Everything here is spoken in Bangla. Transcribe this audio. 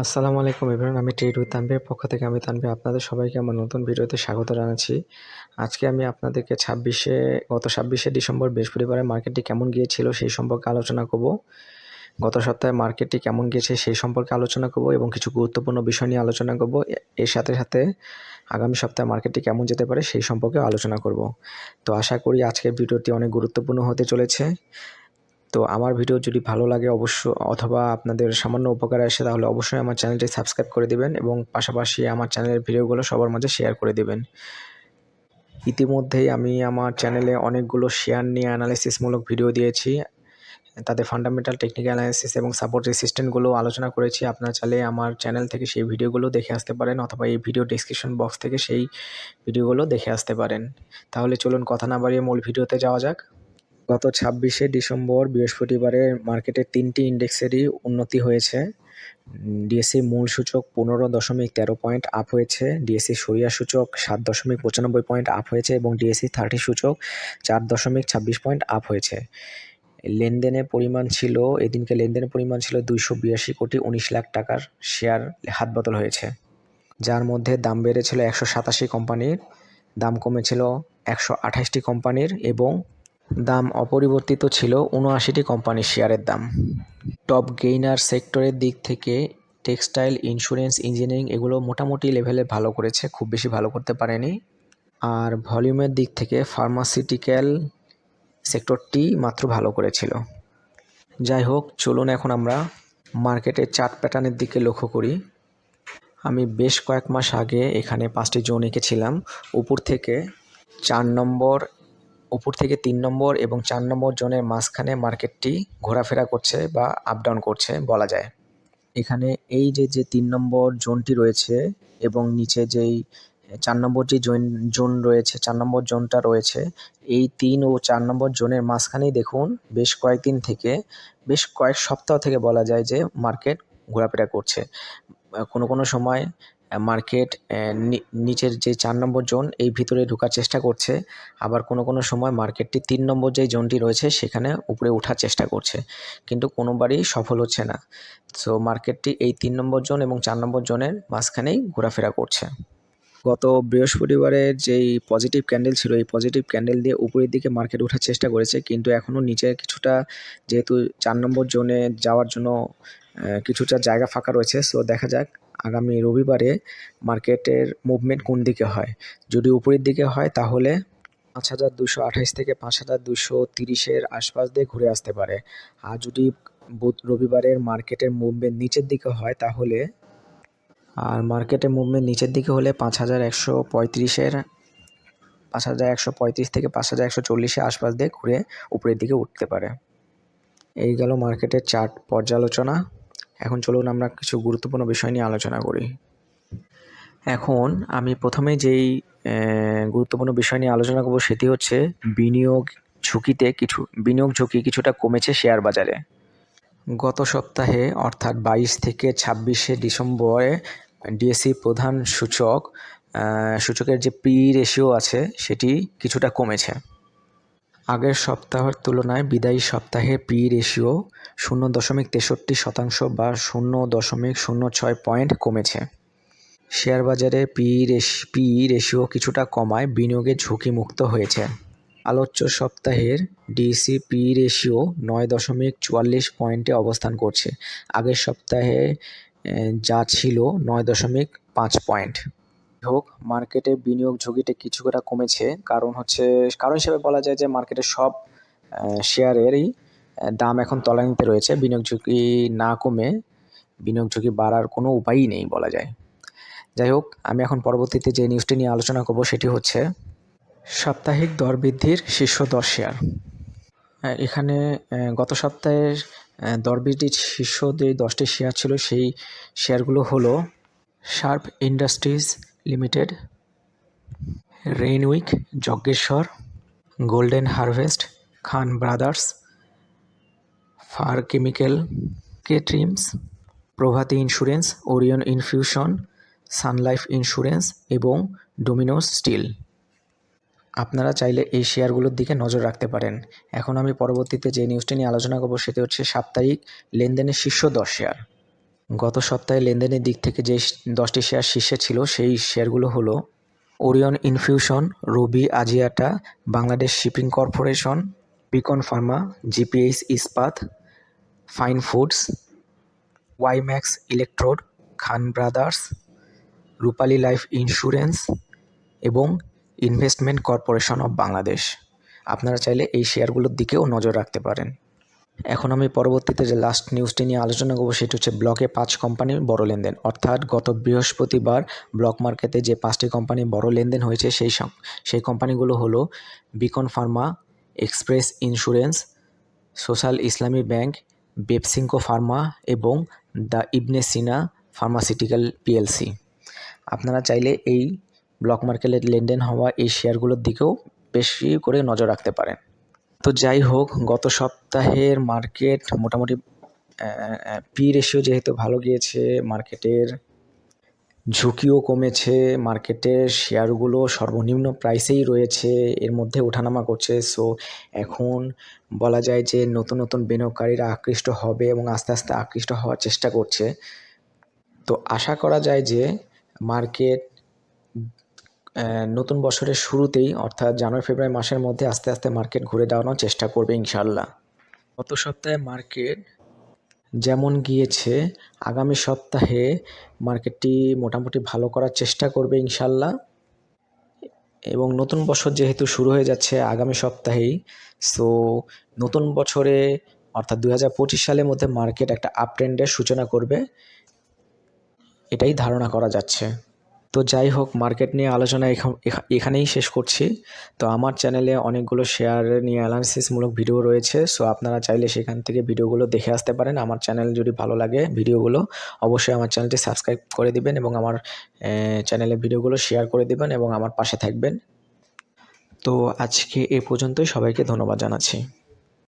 আসসালামু আলাইকুম এভরিওয়ান আমি ট্রেড উইথ তানভীর পক্ষ থেকে আমি তানভীর আপনাদের সবাইকে আমার নতুন ভিডিওতে স্বাগত জানাচ্ছি। আজকে আমি আপনাদেরকে ছাব্বিশে, গত ছাব্বিশে ডিসেম্বর বৃহস্পতিবারে মার্কেটটি কেমন গিয়েছিল সেই সম্পর্কে আলোচনা করব। গত সপ্তাহে মার্কেটটি কেমন গিয়েছে সেই সম্পর্কে আলোচনা করব এবং কিছু গুরুত্বপূর্ণ বিষয় নিয়ে আলোচনা করব। এর সাথে সাথে আগামী সপ্তাহে মার্কেটটি কেমন যেতে পারে সেই সম্পর্কে আলোচনা করব। তো আশা করি আজকের ভিডিওটি অনেক গুরুত্বপূর্ণ হতে চলেছে। তো আমার ভিডিও যদি ভালো লাগে অবশ্য, অথবা আপনাদের সামান্য উপকার আসে, তাহলে অবশ্যই আমার চ্যানেলটি সাবস্ক্রাইব করে দেবেন এবং পাশাপাশি আমার চ্যানেলের ভিডিওগুলো সবার মাঝে শেয়ার করে দেবেন। ইতিমধ্যেই আমি আমার চ্যানেলে অনেকগুলো শেয়ার নিয়ে অ্যানালিসিসমূলক ভিডিও দিয়েছি। তাদের ফান্ডামেন্টাল টেকনিক্যাল অ্যানালিসিস এবং সাপোর্ট রেসিস্ট্যান্টগুলো আলোচনা করেছি। আপনারা চাইলে আমার চ্যানেল থেকে সেই ভিডিওগুলো দেখে আসতে পারেন, অথবা এই ভিডিও ডিসক্রিপশন বক্স থেকে সেই ভিডিওগুলো দেখে আসতে পারেন। তাহলে চলুন কথা না বাড়িয়ে মূল ভিডিওতে যাওয়া যাক। গত ছাব্বিশে ডিসেম্বর বৃহস্পতিবারে মার্কেটের তিনটি ইন্ডেক্সেরই উন্নতি হয়েছে। ডিএসসি মূল সূচক পনেরো দশমিক তেরো পয়েন্ট আপ হয়েছে, ডিএসসি সরিয়া সূচক সাত দশমিক পঁচানব্বই পয়েন্ট আপ হয়েছে এবং ডিএসসি থার্টি সূচক চার দশমিক ছাব্বিশ পয়েন্ট আপ হয়েছে। লেনদেনের পরিমাণ ছিল, এদিনকে লেনদেনের পরিমাণ ছিল দুইশো বিরাশি কোটি উনিশ লাখ টাকার শেয়ার হাত বদল হয়েছে। যার মধ্যে দাম বেড়েছিল একশো সাতাশি কোম্পানির, দাম কমেছিল একশো আঠাশটি কোম্পানির এবং দাম অপরিবর্তিত ছিল উনআশিটি কোম্পানির শেয়ারের দাম। টপ গেইনার সেক্টরের দিক থেকে টেক্সটাইল, ইন্স্যুরেন্স, ইঞ্জিনিয়ারিং এগুলো মোটামুটি লেভেলে ভালো করেছে, খুব বেশি ভালো করতে পারেনি। আর ভলিউমের দিক থেকে ফার্মাসিউটিক্যাল সেক্টরটি মাত্র ভালো করেছিল। যাই হোক, চলুন এখন আমরা মার্কেটের চার্ট প্যাটার্নের দিকে লক্ষ্য করি। আমি বেশ কয়েক মাস আগে এখানে পাঁচটি জোন এঁকেছিলাম। উপর থেকে চার নম্বর উপর থেকে তিন নম্বর এবং চার নম্বর জোনের মাঝখানে মার্কেটটি ঘোরাফেরা করছে বা আপ ডাউন করছে বলা যায়। এখানে এই যে যে তিন নম্বর জোনটি রয়েছে এবং নিচে যেই চার নম্বর যে জোন জোন রয়েছে, চার নম্বর জোনটা রয়েছে, এই তিন ও চার নম্বর জোনের মাঝখানেই দেখুন বেশ কয়েকদিন থেকে, বেশ কয়েক সপ্তাহ থেকে বলা যায় যে মার্কেট ঘোরাফেরা করছে। কোনো কোনো সময় মার্কেট নিচের যে চার নম্বর জোন এই ভিতরে ঢোকার চেষ্টা করছে। আবার কোনো কোনো সময় মার্কেটটি তিন নম্বর যে জোনটি রয়েছে, সেখানে উপরে ওঠার চেষ্টা করছে। কিন্তু কোনোবারই সফল হচ্ছে না। সো মার্কেটটি এই তিন নম্বর জোন এবং চার নম্বর জোনের মাঝখানেই ঘোরাফেরা করছে। গত বৃহস্পতিবারের যেই পজিটিভ ক্যান্ডেল ছিল, এই পজিটিভ ক্যান্ডেল দিয়ে উপরের দিকে মার্কেট ওঠার চেষ্টা করেছে। কিন্তু এখনও নিচে কিছুটা, যেহেতু চার নম্বর জোনে যাওয়ার জন্য কিছুটা জায়গা ফাঁকা রয়েছে। সো দেখা যাক আগামী রবিবারে মার্কেটের মুভমেন্ট কোন দিকে হয়? যদি উপরের দিকে হয়, তাহলে পাঁচ হাজার দুশো আঠাইশ থেকে পাঁচ হাজার দুশো তিরিশের আশপাশ দিয়ে ঘুরে আসতে পারে। আর যদি বুধ রবিবারের মার্কেটের মুভমেন্ট নিচের দিকে হয়, তাহলে আর মার্কেটের মুভমেন্ট নিচের দিকে হলে পাঁচ হাজার একশো পঁয়ত্রিশের, পাঁচ হাজার একশো পঁয়ত্রিশ থেকে পাঁচ হাজার একশো চল্লিশের আশপাশ দিয়ে ঘুরে উপরের দিকে উঠতে পারে। এই গেল মার্কেটের চার্ট পর্যালোচনা। এখন চলুন আমরা কিছু গুরুত্বপূর্ণ বিষয় নিয়ে আলোচনা করি। এখন আমি প্রথমে যেই গুরুত্বপূর্ণ বিষয় নিয়ে আলোচনা করব সেটি হচ্ছে বিনিয়োগ ঝুঁকিতে কিছু, বিনিয়োগ ঝুঁকি কিছুটা কমেছে শেয়ার বাজারে। গত সপ্তাহে, অর্থাৎ বাইশ থেকে ছাব্বিশে ডিসেম্বরে, ডিএসসি প্রধান সূচক সূচকের যে পি রেশিও আছে সেটি কিছুটা কমেছে। আগের সপ্তাহের তুলনায় বিদায়ী সপ্তাহে পি রেশিও শূন্য দশমিক তেষট্টি শতাংশ বা শূন্য দশমিক শূন্য ছয় পয়েন্ট কমেছে। শেয়ার বাজারে পি পি রেশিও কিছুটা কমায় বিনিয়োগের ঝুঁকিমুক্ত হয়েছে। আলোচ্য সপ্তাহের ডিসি পি রেশিও নয় দশমিক চুয়াল্লিশ পয়েন্টে অবস্থান করছে। আগের সপ্তাহে যা ছিল নয় দশমিক পাঁচ পয়েন্ট হোক মার্কেটে বিনিয়োগ ঝুঁকিটা কিছুটা কমেছে। কারণ হচ্ছে, কারণ হিসেবে বলা যায় যে মার্কেটের সব শেয়ারেরই দাম এখন তলানিতে রয়েছে। বিনিয়োগ ঝুঁকি না কমে বিনিয়োগ ঝুঁকি বাড়ার কোনো উপায়ই নেই বলা যায়। যাই হোক, আমি এখন পরবর্তীতে যে নিউজটি নিয়ে আলোচনা করব সেটি হচ্ছে সাপ্তাহিক দর বৃদ্ধির শীর্ষ দশ শেয়ার এখানে গত সপ্তাহের দর বৃদ্ধির শীর্ষ যে দশটি শেয়ার ছিল, সেই শেয়ারগুলো হলো Sharp Industries Limited, Renwick, Jajneswar, Golden Harvest, Khan Brothers, Far Chemical কেট্রিমস, Prabhati Insurance, Orion Infusion, Sunlife Insurance এবং ডোমিনোস স্টিল। আপনারা চাইলে এই শেয়ারগুলোর দিকে নজর রাখতে পারেন। এখন আমি পরবর্তীতে যে নিউজটি নিয়ে আলোচনা করব, সেটি হচ্ছে সাপ্তাহিক লেনদেনের শীর্ষ দশ শেয়ার। গত সপ্তাহে লেনদেনের দিক থেকে যে দশটি শেয়ার শীর্ষে ছিল, সেই শেয়ারগুলো হলো Orion Infusion, Robi Axiata, Bangladesh Shipping Corporation, Beacon Pharma GPH Ispat, Fine Foods, WiMAX Electrode, Khan Brothers, Rupali Life Insurance এবং ইনভেস্টমেন্ট কর্পোরেশন অফ বাংলাদেশ। আপনারা চাইলে এই শেয়ারগুলোর দিকেও নজর রাখতে পারেন। এখন আমি পরবর্তীতে যে লাস্ট নিউজটি নিয়ে আলোচনা করব, সেটি হচ্ছে ব্লকে পাঁচ কোম্পানির বড় লেনদেন। অর্থাৎ গত বৃহস্পতিবার ব্লক মার্কেটে যে পাঁচটি কোম্পানি বড় লেনদেন হয়েছে, সেই সেই কোম্পানিগুলো হলো Beacon Pharma Express Insurance Social Islami Bank Beximco Pharma এবং the Ibn Sina Pharmaceutical PLC আপনারা চাইলে এই ব্লক মার্কেটের লেনদেন হওয়া এই শেয়ারগুলোর দিকেও বেশি করে নজর রাখতে পারেন। তো যাই হোক, গত সপ্তাহের মার্কেট মোটামুটি পি রেশিও যেহেতু ভালো গিয়েছে, মার্কেটের ঝুঁকিও কমেছে, মার্কেটের শেয়ারগুলো সর্বনিম্ন প্রাইসেই রয়েছে, এর মধ্যে ওঠানামা করছে। সো এখন বলা যায় যে নতুন নতুন বিনিয়োগকারীরা আকৃষ্ট হবে এবং আস্তে আস্তে আকৃষ্ট হওয়ার চেষ্টা করছে। তো আশা করা যায় যে মার্কেট নতুন বছরের শুরুতেই, অর্থাৎ জানুয়ারি, ফেব্রুয়ারি মাসের মধ্যে আস্তে আস্তে মার্কেট ঘুরে দাঁড়ানোর চেষ্টা করবে ইনশাল্লাহ গত সপ্তাহে মার্কেট যেমন গিয়েছে, আগামী সপ্তাহে মার্কেটটি মোটামুটি ভালো করার চেষ্টা করবে ইনশাল্লাহ এবং নতুন বছর যেহেতু শুরু হয়ে যাচ্ছে আগামী সপ্তাহেই, সো নতুন বছরে, অর্থাৎ দু হাজার পঁচিশ সালের মধ্যে মার্কেট একটা আপ ট্রেন্ডের সূচনা করবে। এটাই ধারণা করা যাচ্ছে। তো যাই হোক, মার্কেট নিয়ে আলোচনা এখান- এখানেই শেষ করছি। তো আমার চ্যানেলে অনেকগুলো শেয়ার নিয়ে অ্যানালিসিসমূলক ভিডিও রয়েছে সো আপনারা চাইলে সেখান থেকে ভিডিওগুলো দেখে আসতে পারেন। আমার চ্যানেল যদি ভালো লাগে ভিডিওগুলো অবশ্যই আমার চ্যানেলটি সাবস্ক্রাইব করে দিবেন এবং আমার চ্যানেলে ভিডিওগুলো শেয়ার করে দিবেন এবং আমার পাশে থাকবেন। তো আজকে এ পর্যন্তই, সবাইকে ধন্যবাদ জানাচ্ছি।